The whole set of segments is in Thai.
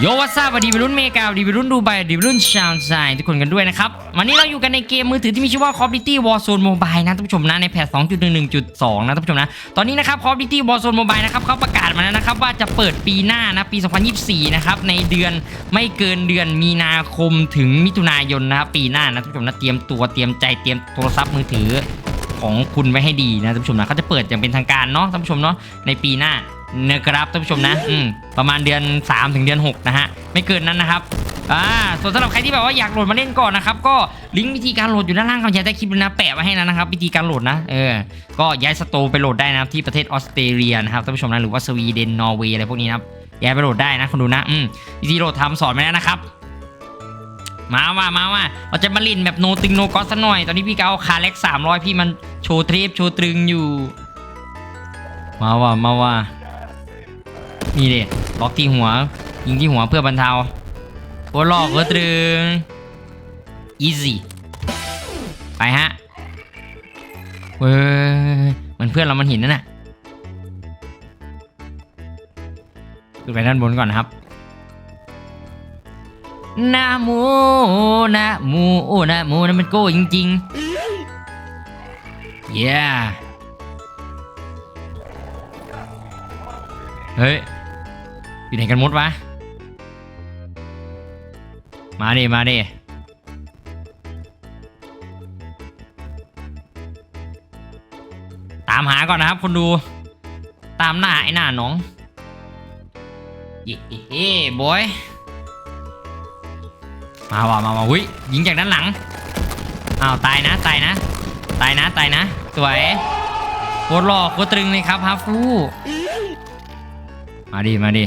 โยวัสซาบดีวิรุ่นเมกาดีวิรุ่นดูไบดีวิรุ่นชาวไซทุกคนกันด้วยนะครับ วันนี้เราอยู่กันในเกมมือถือที่มีชื่อว่า Call of Duty Warzone Mobile นะท่านผู้ชมนะในแพท2.11.2 นะท่านผู้ชมนะ ตอนนี้นะครับ Call of Duty Warzone Mobile นะครับเขาประกาศมาแล้วนะครับ ว่าจะเปิดปีหน้านะปี 2024 นะครับในเดือนไม่เกินเดือนมีนาคมถึงมิถุนายนนะครับปีหน้านะท่านผู้ชมนะเตรียมตัวเตรียมใจเตรียมโทรศัพท์มือถือของคุณไว้ให้ดีนะท่านผู้ชมนะเขาจะเปิดอย่างเป็นทางการเนาะท่านผู้ชมเนาะในปีหน้า นะครับท่านผู้ชมนะอืมประมาณเดือน 3 ถึงเดือน 6 นะฮะ ไม่เกินนั้นนะครับอ่าส่วนสำหรับใครที่แบบว่าอยากโหลดมาเล่นก่อนนะครับก็ลิงก์วิธีการโหลดอยู่ด้านล่างคำแชร์ใต้คลิปเลยนะแปะไว้ให้แล้วนะครับวิธีการโหลดนะเออก็ย้ายสโตร์ไปโหลดได้นะครับที่ประเทศออสเตรเลียนะครับท่านผู้ชมนะหรือว่าสวีเดนนอร์เวย์อะไรพวกนี้นะครับย้ายไปโหลดได้นะคุณดูนะอืมวิธีโหลดทำสอนไว้แล้วนะครับมาว่ามาว่าเราจะมาลินแบบโนตึงโนกอสซะหน่อย ตอนนี้พี่ก็เอาคาเล็กสามร้อยพี่มันโชว์เทปโชว์ตรึงอยู่ มาว่ามาว่า นี่ดิล็อกที่หัว ยิงที่หัวเพื่อบรรเทาโคตรหลอกโคตรึง easy ไปฮะเว้ยมันเพื่อนเรามันห็นนั่นน่ะขึ้นไปด้านบนก่อนนะครับนะโมนะโมโอ้นะโมนะมันโก้จริงๆ yeah เฮ้ย อยู่ไหนกันหมดวะ มาดิมาดิตามหาก่อนนะครับคนดู ตามหน้าไอ้หน้าน้องเย้เฮ้บอย มาว่ะมาว่ะหุ้ยยิงจากด้านหลัง อ้าวตายนะตายนะ ตายนะตายนะ สวยโคตรหล่อโคตรตรึงเลยครับฮาฟูมาดิมาดิ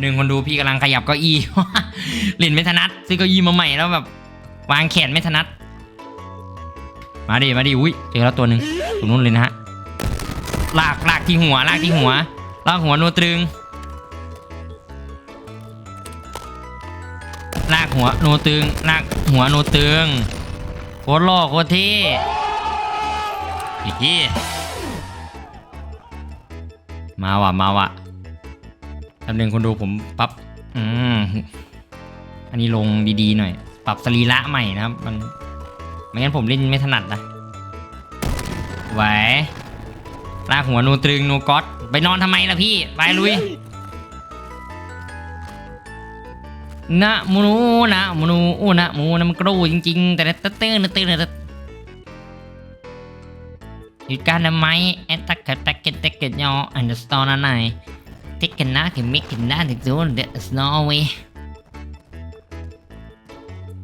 หนึ่งคนดูพี่กำลังขยับเก้าอี้ เล่นไม่ถนัดซื้อเก้าอี้มาใหม่แล้วแบบ วางแขนไม่ถนัด มาดิมาดิอุ้ยเจอแล้วตัวหนึ่งตรงนู้นเลยนะฮะลากลากที่หัวลากที่หัวลากหัวโนตรึง ลากหัวโนตึง ลากหัวโนตึงโคตรหล่อโคตรเท่เฮ้มาว่ะมาว่ะ แป๊บนึงคนดูผมปรับอืมอันนี้ลงดีๆหน่อย ปรับสรีระใหม่นะครับ มันไม่งั้นผมเล่นไม่ถนัดนะไหวลากหัวโนตรึงโนก๊อตไปนอนทำไมล่ะพี่ ไปลุยนะมูนูนะมูนูโอ้นะมูนะมันกรูจริง ๆ แต่แต่เต้นเต้นเต้นหยุดการทำไมแอตตักตักเกตเตกเกตยออันเดอร์สตอร์นั่นไง ตัวเดอะสโนว์เว้ย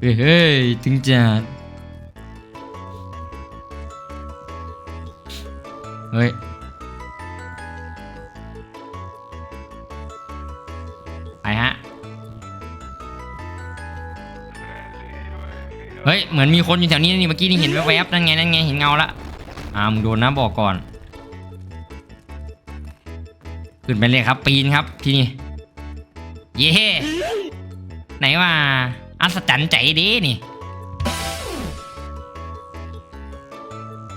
เฮ้ยถึงจัดเฮ้ยไปฮะ เฮ้ย เหมือนมีคนอยู่แถวนี้นี่เมื่อกี้นี่เห็นแวบๆนั่นไงนั่นไงเห็นเงาละอ่ามึงโดนนะบอกก่อน ขึ้นไปเลยครับ ปีนครับที่นี่เย้ไหนว่าอัศจรรย์ใจดีนี่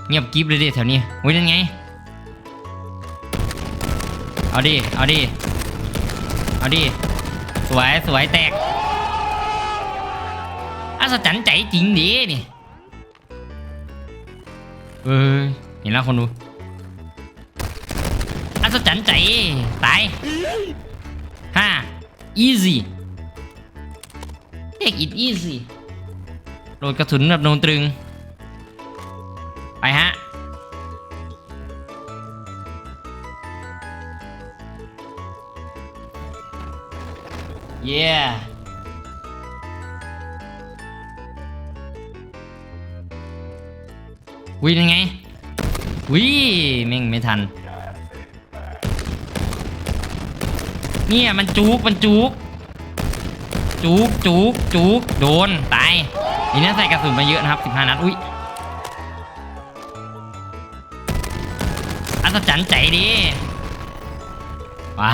เงียบกริบเลยดิแถวนี้โอ้ยนั่นไง เอาดิ เอาดิ เอาดิ สวยสวยแตก อัศจรรย์ใจจริงดินี่ เออเห็นแล้วคนดู ศจรรย์ใจ ตายห้า easy เ take it easy โหลดกระสุนแบบโนนตรึง ไปฮะ yeah วิยังไงวิแม่งไม่ทัน เนี่ยมันจุกมันจุกจุกจุกจุกโดนตายนี่น่าใส่กระสุนมาเยอะนะครับ15นัดอุ้ยอัศจรรย์ใจดีว้า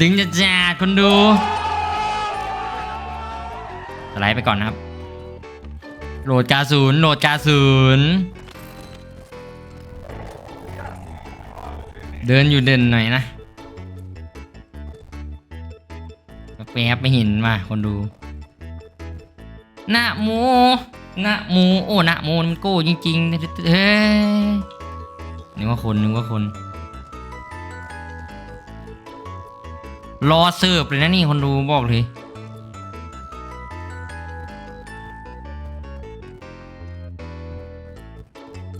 ดึงจะจาคนดูสไลด์ไปก่อนนะครับ โหลดกาศูนย์โหลดกาศูนย์เดินอยู่เดินหน่อยนะ แป๊บไม่เห็นมาคนดูนะโมนะโมโอ้นะโมมันโก้จริงๆเฮ้ยนึกว่าคนนึกว่าคน รอเสิร์ฟเลยนะนี่คนดูบอกเลย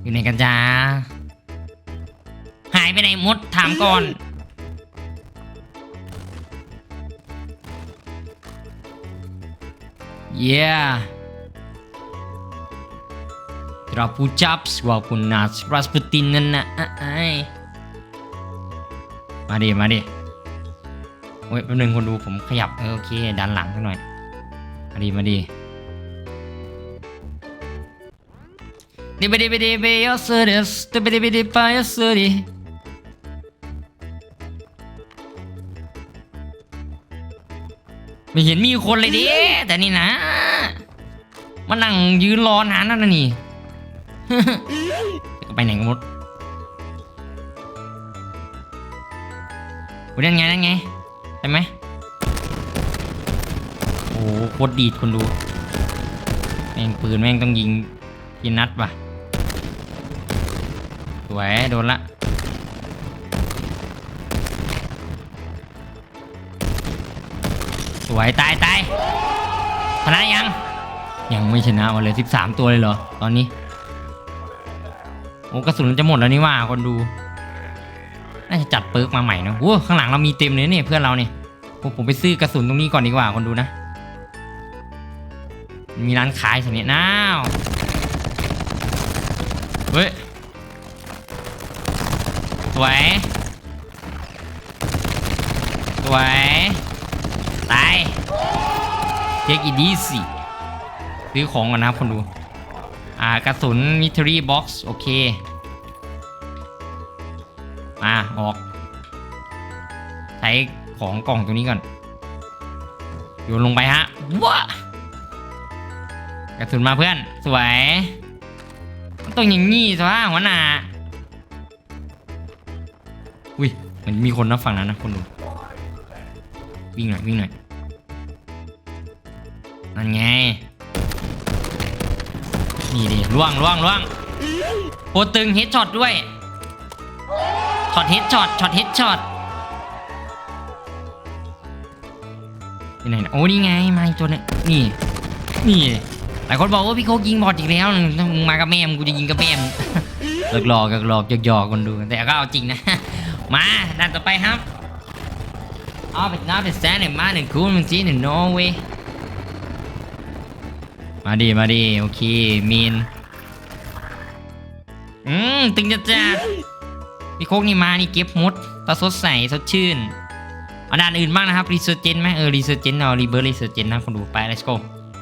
อยู่ไหนกันจ้าหายไปไหนมดถามก่อน Yeah. Drop ucaps walaupun nas Rasputin na ay. มาดิมาดิโอ้ยแป๊บนึงคนดูผมขยับเออโอเคดันหลังสักหน่อย มาดิมาดิดิบดิบดิบยอสเดสดิบดิบดิบยอสเด ไม่เห็นมีคนเลยดิแต่นี่นะมานั่งยืนรอนานนั่นนะนี่จะไปไหนกันหมดโอ้ยนั่นไงนั่นไงใช่ไหมโอ้โหโคตรดีดคนดูแม่งปืนแม่งต้องยิงกินนัดว่ะสวยโดนละ วยตายตายชนะยัง ยังไม่ชนะมาเลย13 ตัวเลยเหรอ ตอนนี้ โอ้กระสุนจะหมดแล้วนี่ว่าคนดู น่าจะจัดเปิร์กมาใหม่นะโอ้ข้างหลังเรามีเต็มเลยเนี่ยเพื่อนเราเนี่ยผมผมไปซื้อกระสุนตรงนี้ก่อนดีกว่าคนดูนะ มีร้านขายสักนี่ยน้าวเฮ้ยสวยสวย ตายเทคอีดีสิซื้อของก่อนนะครับคนดู อ่ากระสุนมิทรีบ็อกซ์โอเค มาออก ใช้ของกล่องตรงนี้ก่อน โยนลงไปฮะว้ากระสุนมาเพื่อน สวยมันต้องอย่างงี้สิวะหัวหน้าอุ้ยเหมันมีคนนะฝั่งนั้นนะคนดูวิ่งหน่อยวิ่งหน่อย นั่นไง นี่ดิล่วงล่วงล่วงโปรตึงเฮดช็อตด้วยช็อตเฮดช็อตช็อตเฮดช็อตที่ไหนะโอ้นี่ไงมาอีกตัวเนี่ยนี่นี่หลายคนบอกว่าพี่โคกยิงบอดอีกแล้วมึงมากับแม่มึงกูจะยิงกับแม่มึงเลิกหลอกหลอกหยอกๆคนดูแต่ก็เอาจริงนะ มาด้านต่อไปครับเอาไปน้าไปแซนหนึ่ง มาดีมาดีโอเคมีนอืมตึงจะจ้าพี่โคกนี่มานี่เก็บมดตาสดใสสดชื่นเอาด้านอื่นบ้างนะครับรีเซอร์เจนไหมเออรีเซอร์เจนเอารีเบิร์รีเซอร์เจนนะคนดูไป let's go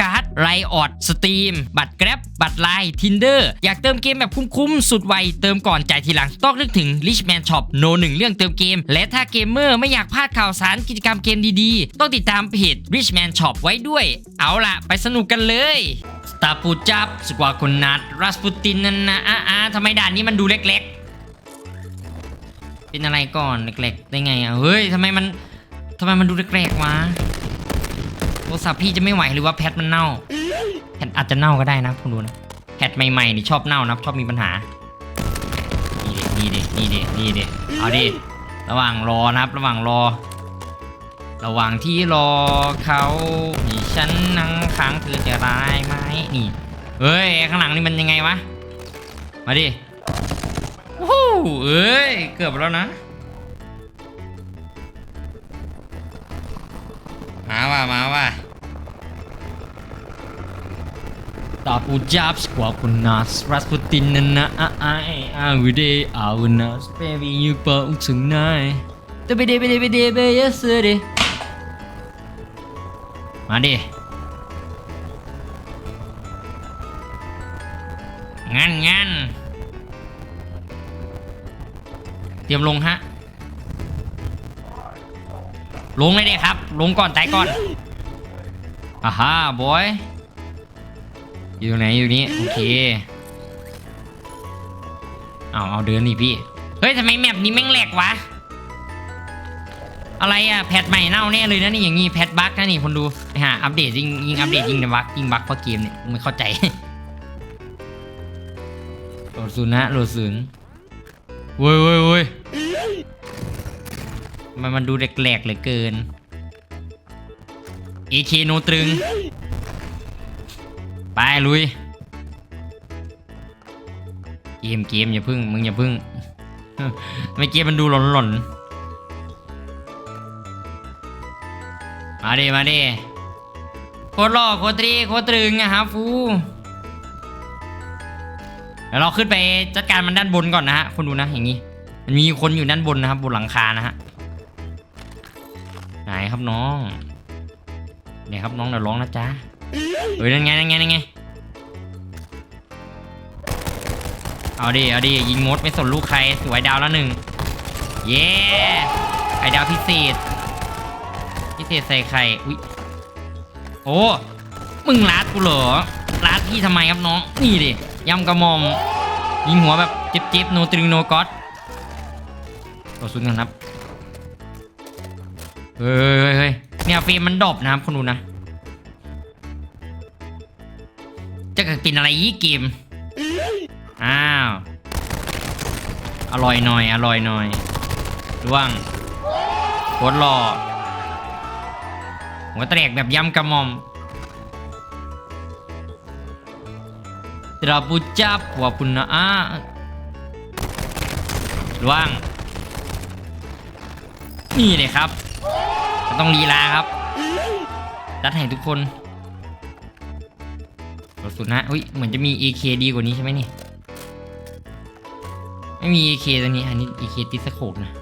การ์ดไลออดสตรีมบัตรแกร็บบัตรไลน์ทินเดอร์อยากเติมเกมแบบคุ้มๆ สุดไว เติมก่อนจ่ายทีหลัง ต้องนึกถึง Richman Shop โนหนึ่งเรื่องเติมเกม และถ้าเกมเมอร์ไม่อยากพลาดข่าวสารกิจกรรมเกมดีๆ ต้องติดตามเพจ Richman Shop ไว้ด้วย เอาล่ะ ไปสนุกกันเลยสตาปูจับสกวาคนนัดรัสปูตินนั่นนะอ่าทำไมด่านนี้มันดูเล็กๆ เป็นอะไรก่อนเล็กๆ ได้ไงอะเฮ้ยทำไมมันทำไมมันดูเล็กๆวะ โทรศัพท์พี่จะไม่ไหวหรือว่าแพทมันเน่าแพทอาจจะเน่าก็ได้นะคุณดูนะแพทใหม่ๆนี่ชอบเน่านะชอบมีปัญหานี่ดินี่ดินี่ดินี่ดิเอาดิระหว่างรอนะครับ ระหว่างรอ ระหว่างที่รอเขานี่ฉันนั่งค้างเธอจะร้ายไหมนี่เฮ้ยข้างหลังนี่มันยังไงวะมาดิโอ้โหเอ้ยเกือบแล้วนะ มาว่ะมาว่ะตาปูจับสกว่าคุณนัสรัสปูตินนันนะอะอะอะวิดีอาวุนัสเบบี้ยูเปิดถึงไหนแต่ไปเดไปเดไปเดไปเยสเดมาดิงั้นงั้นเตรียมลงฮะ ลงเลยดิครับ ลงก่อนตายก่อนอ่าฮ่าบอย อยู่ไหนอยู่นี่โอเค เอาเอาเดินนี่พี่ เฮ้ยทำไมแมปนี้แม่งแหลกวะ อะไรอะแพทใหม่เน่าแน่เลยนะนี่อย่างงี้แพทบั๊กนะนี่คนดูไปหาอัปเดตยิงยิงอัปเดตยิงแต่บั๊กยิงบั๊กเพราะเกมเนี่ยไม่เข้าใจโหลดศูนย์นะโหลดศูนย์เว้ยเว้ยเว้ย มันมันดูแหลกๆเหลือเกิน AK โนตรึง ไปลุยเกมเกมอย่าพึ่งมึงอย่าพึ่งไม่เกมมันดูหลอนหลอนๆมาดิมาดิโคตรหล่อโคตรตรีโคตรตรึงอะฮะฟูเดี๋ยวเราขึ้นไปจัดการมันด้านบนก่อนนะฮะคนดูนะอย่างนี้มันมีคนอยู่ด้านบนนะครับบนหลังคานะฮะ ไหนครับน้องเนี่ยครับน้องเดี๋ยวร้องนะจ๊ะเฮ้ยนั่นไงนั่นไงนั่นไงเอาดิเอาดิยิงมดไม่สนลูกใครสวยดาวแล้วหนึ่งเย้ไข่ดาวพิเศษ พิเศษใส่ไข่อุ้ยโอ้มึงรัดกูเหรอรัดพี่ทำไมครับน้องนี่ดิยำกระมอมยิงหัวแบบเจ็บๆโนตริงโนก็อตตัวซุนกันครับ เฮ้ยเฮ้ยเนี่ยเฟรมมันดรอปนะครับคุณดูนะ จะเกิดป็นอะไรยี่เกมอ้าว อร่อยหน่อย อร่อยหน่อยร่วงโคตรหล่อหัวแตกแบบยำกระมอมตราบุจับว่าปุณนะอ้าร่วงนี่เลยครับ ต้องลีลาครับจัดให้ทุกคนกระสุนนะอุ้ยเหมือนจะมี AK ดีกว่านี้ใช่ไหมนี่ ไม่มี AK ตัวนี้ อันนี้ AK ติดสโคปนะ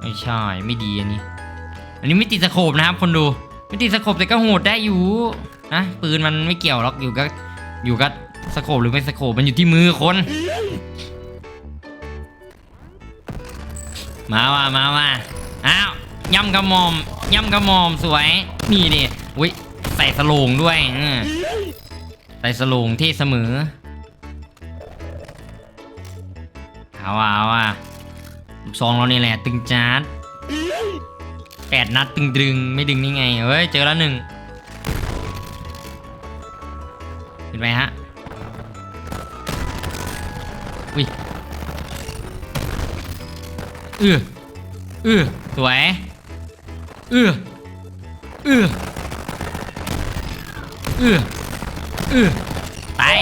ไม่ใช่ ไม่ดีอันนี้ อันนี้ไม่ติดสโคปนะครับ คนดู ไม่ติดสโคปแต่ก็โหดได้อยู่นะ ปืนมันไม่เกี่ยวหรอก อยู่ก็อยู่ก็สโคปหรือไม่สโคปมันอยู่ที่มือคน มาว่ะมาว่ะอ้า ยำกระหมอมยำกระหมอมสวย นี่ดิอุ้ยใส่สโลงด้วยใส่สโลงที่เสมอ เอาว่ะเอาว่ะลูกซองเรานี่แหละ ตึงจ้าดแปดนัดตึงดึงไม่ดึงนี่ไง เฮ้ย เจอแล้วหนึ่งเห็นไหมฮะ อุ้ยเออเออสวย เออเออเออเออตาย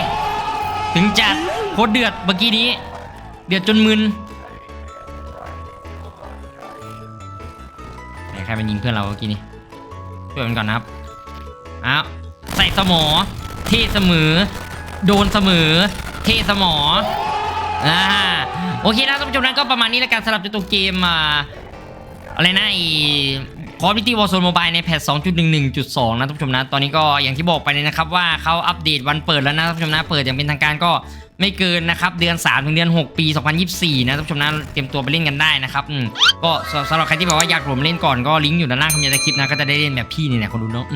ถึงจัดโคตรเดือดเมื่อกี้นี้ เดือดจนมึนใครมันยิงเพื่อนเราเมื่อกี้นี้ช่วยมันก่อนนะครับอ้าวใส่สมอ เทเสมอ โดนเสมอ เทสมออ่าโอเคนะท่านผู้ชมนั้นก็ประมาณนี้แล้วกันสำหรับตัวเกมอ่าอะไรนะไอ Call of Duty Warzone Mobile ในแพท2.11.2 นะท่านผู้ชมนะ ตอนนี้ก็อย่างที่บอกไปเลยนะครับว่าเขาอัปเดตวันเปิดแล้วนะท่านผู้ชมนะ เปิดอย่างเป็นทางการก็ไม่เกินนะครับเดือน3ถึงเดือน 6 ปี 2024 นะท่านผู้ชมนะเตรียมตัวไปเล่นกันได้นะครับก็สำหรับใครที่บอกว่าอยากผมเล่นก่อนก็ลิงก์อยู่ด้านล่างคำยันตะคลิปนะก็จะได้เล่นแบบพี่นี่แหละคนดูเนาะ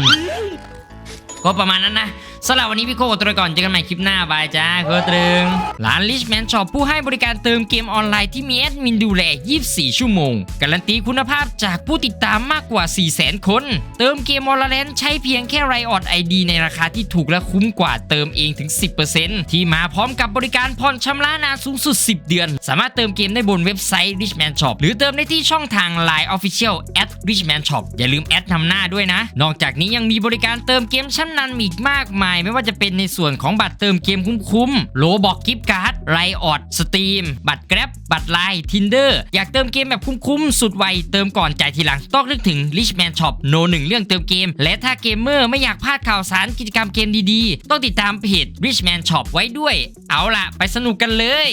ก็ประมาณนั้นนะสำหรับวันนี้พี่โคตัวก่อนเจอกันใหม่คลิปหน้าบายจ้าโคตรึงร้าน Richman Shop ผู้ให้บริการเติมเกมออนไลน์ที่มีแอดมินดูแล 24 ชั่วโมง การันตีคุณภาพจากผู้ติดตามมากกว่า 400,000 คน เติมเกมออนไลน์ใช้เพียงแค่ไรออดไอดีในราคาที่ถูกและคุ้มกว่าเติมเองถึง 10%ที่มาพร้อมกับบริการผ่อนชำระนานสูงสุด 10 เดือน สามารถเติมเกมได้บนเว็บไซต์ Richman Shop หรือเติมได้ที่ช่องทาง Line Official at Richman Shop อย่าลืมแอดนำหน้าด้วยนะ นอกจากนี้ยังมีบริการเติมเกมชั้นนำอีกมากมายไม่ว่าจะเป็นในส่วนของบัตรเติมเกมคุ้มๆโลบอกกิฟต์การ์ดไรออดสตรีมบัตรแกร็บบัตรไลน์ทินเดอร์อยากเติมเกมแบบคุ้มๆสุดไวเติมก่อนจ่ายทีหลังต้องนึกถึง Richman Shop โนหนึ่งเรื่องเติมเกม และถ้าเกมเมอร์ไม่อยากพลาดข่าวสารกิจกรรมเกมดีๆ ต้องติดตามเพจ Richman Shop ไว้ด้วย เอาล่ะ ไปสนุกกันเลย